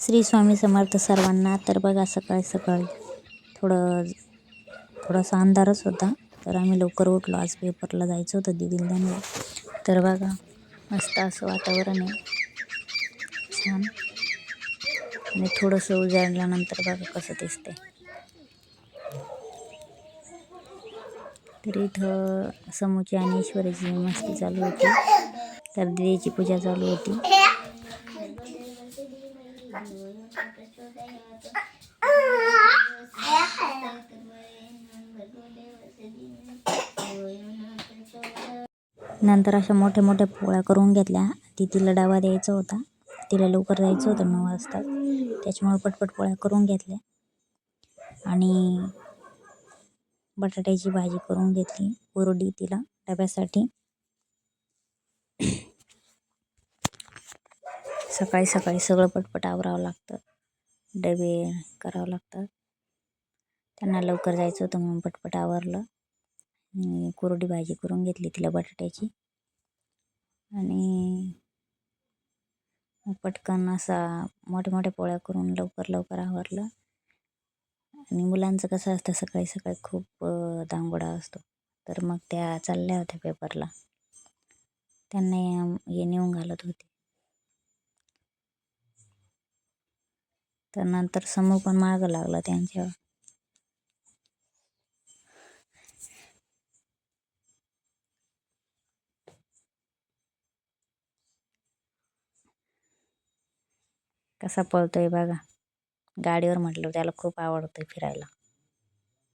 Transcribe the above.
श्री स्वामी समर्थ सर्वांना. तर बघा सकाळी सकाळी थोडं थोडासा अंधारच होता. तर आम्ही लवकर उठलो. आज पेपरला जायचं होतं दिदिला तर बघा मस्त असं वातावरण आहे. छान. आणि थोडंसं उजाडल्यानंतर बघा कसं दिसते तर इथं समूची आणि ईश्वरीची मस्ती चालू होती. तर देवीची पूजा चालू होती. नंतर अशा मोठ्या मोठ्या पोळ्या करून घेतल्या. ती तिला डबा द्यायचा होता. तिला लवकर जायचं होतं नऊ वाजता. त्याच्यामुळे पटपट पोळ्या करून घेतल्या. आणि बटाट्याची भाजी करून घेतली. कोरडी तिला डब्यासाठी. सकाळी सकाळी सगळं पटपट आवरावं लागतं. डबे करावं लागतात. त्यांना लवकर जायचं होतं म्हणून पटपट आवरलं. कोरडी भाजी करून घेतली तिला बटाट्याची. आणि पटकन असा मोठ्या मोठ्या पोळ्या करून लवकर लवकर आवरलं. आणि मुलांचं कसं असतं सकाळी सकाळी खूप दांगोडा असतो. तर मग त्या चालल्या होत्या पेपरला. त्यांना हे नेऊन घालत होते. तर नंतर समूह पण मागं लागला त्यांच्यावर. कसा पळतोय बघा. गाडीवर म्हटलं त्याला खूप आवडतं फिरायला.